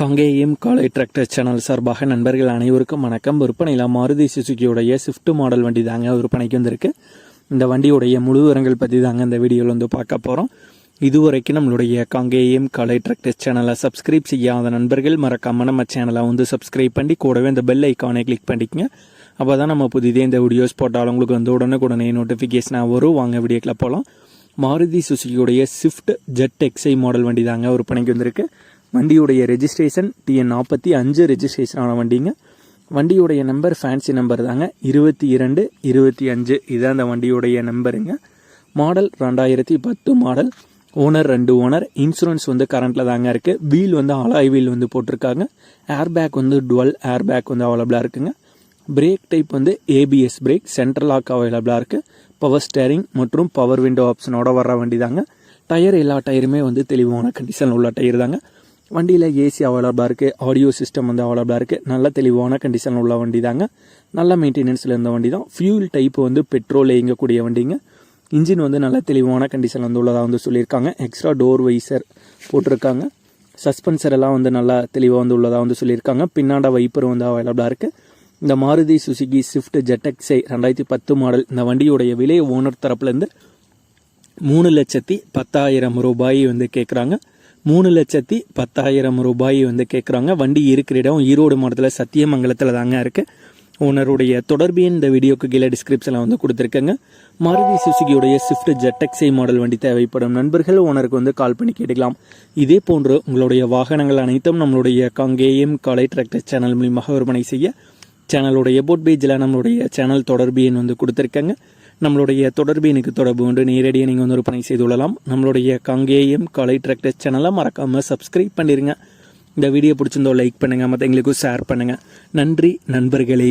காங்கேயம் காலை tractor channel சார்பாக நண்பர்கள் அனைவருக்கும் வணக்கம். விற்பனையில் மாருதி சுசுக்கியுடைய ஸ்விஃப்ட் மாடல் வண்டி தாங்க விற்பனைக்கு வந்திருக்கு. இந்த வண்டியுடைய முழு விவரங்கள் பற்றி தாங்க இந்த வீடியோவில் வந்து பார்க்க போகிறோம் இதுவரைக்கும் நம்மளுடைய காங்கேயம் காலை டிராக்டர் சேனலை சப்ஸ்கிரைப் செய்யாத நண்பர்கள் மறக்காமல் நம்ம சேனலை வந்து சப்ஸ்கிரைப் பண்ணி கூடவே இந்த பெல் ஐக்கானை கிளிக் பண்ணிக்கங்க. அப்போ தான் நம்ம புதிதே இந்த வீடியோஸ் போட்டாலும் உங்களுக்கு வந்து உடனுக்குடனே நோட்டிஃபிகேஷனாக வரும். வாங்க வீடியோக்கில் போகலாம் Maruti சுசுக்கியுடைய Swift Z X I model வண்டி தாங்க விற்பனைக்கு வந்திருக்கு. வண்டியுடைய ரெஜிஸ்ட்ரேஷன் டிஎன் நாற்பத்தி அஞ்சு ரெஜிஸ்ட்ரேஷன் ஆன வண்டிங்க. வண்டியுடைய நம்பர் ஃபேன்சி நம்பர் தாங்க. இருபத்தி இரண்டு இருபத்தி அஞ்சு. இதுதான் அந்த வண்டியுடைய நம்பருங்க மாடல் ரெண்டாயிரத்தி பத்து மாடல் ஓனர் ரெண்டு ஓனர் இன்சூரன்ஸ் வந்து கரண்ட்டில் தாங்க இருக்குது வீல் வந்து அலாய் வீல் வந்து போட்டிருக்காங்க. ஏர் பேக் வந்து டுவெல் ஏர் பேக் வந்து அவைலபிளாக இருக்குங்க. பிரேக் டைப் வந்து ஏபிஎஸ் பிரேக் சென்ட்ரல் லாக் அவைலபிளாக இருக்குது பவர் ஸ்டேரிங் மற்றும் பவர் விண்டோ ஆப்ஷனோட வர்ற வண்டி தாங்க டயர் எல்லா டயருமே வந்து தெளிவான கண்டிஷனில் உள்ள டயர் தாங்க. வண்டியில் ஏசி அவைலபிளாக இருக்குது ஆடியோ சிஸ்டம் வந்து அவைலபிளாக இருக்குது நல்ல தெளிவான கண்டிஷனில் உள்ள வண்டி தாங்க நல்ல மெயின்டெனன்ஸில் இருந்த வண்டி தான் ஃபியூல் டைப் வந்து பெட்ரோல் இயங்கக்கூடிய வண்டிங்க. இன்ஜின் வந்து நல்ல தெளிவான கண்டிஷனில் வந்து உள்ளதாக வந்து சொல்லியிருக்காங்க. எக்ஸ்ட்ரா டோர் வைசர் போட்டிருக்காங்க. சஸ்பென்சர் எல்லாம் வந்து நல்லா தெளிவாக வந்து உள்ளதாக வந்து சொல்லியிருக்காங்க. பின்னாண்ட வைப்பர் வந்து அவைலபிளாக இருக்குது இந்த மாருதி சுசுகி ஸ்விஃப்ட் ஜெட்டக்ஸை ரெண்டாயிரத்தி பத்து மாடல் இந்த வண்டியுடைய விலை ஓனர் தரப்புலேருந்து மூணு லட்சத்தி பத்தாயிரம் ரூபாய் வந்து கேட்குறாங்க மூணு லட்சத்தி பத்தாயிரம் ரூபாய் வந்து கேட்குறாங்க வண்டி இருக்கிற இடம் ஈரோடு மாவட்டத்தில் சத்தியமங்கலத்தில் தாங்க இருக்குது ஓனருடைய தொடர்பு இந்த வீடியோக்கு கீழே டிஸ்கிரிப்ஷனில் வந்து கொடுத்துருக்கேங்க. மாருதி சுசுகியுடைய ஸ்விஃப்ட் ஜெட்டக்ஸை மாடல் வண்டி தேவைப்படும். நண்பர்கள் ஓனருக்கு வந்து கால் பண்ணி கேட்டுக்கலாம். இதே போன்று உங்களுடைய வாகனங்கள் அனைத்தும் நம்மளுடைய காங்கேயம் காலை டிராக்டர் சேனல் மூலியமாக விற்பனை செய்ய சேனலுடைய போட் பேஜில் நம்மளுடைய சேனல் தொடர்பு எண் வந்து கொடுத்துருக்கேங்க. நம்மளுடைய தொடர்பு எனக்கு தொடர்பு கொண்டு நேரடியாக நீங்கள் வந்து விற்பனை செய்து கொள்ளலாம். நம்மளுடைய கங்கேயம் காலை டிராக்டர் சேனலை மறக்காமல் சப்ஸ்கிரைப் பண்ணிடுங்க இந்த வீடியோ பிடிச்சிருந்தோ லைக் பண்ணுங்கள் மற்ற எங்களுக்கும் ஷேர் பண்ணுங்கள் நன்றி நண்பர்களே.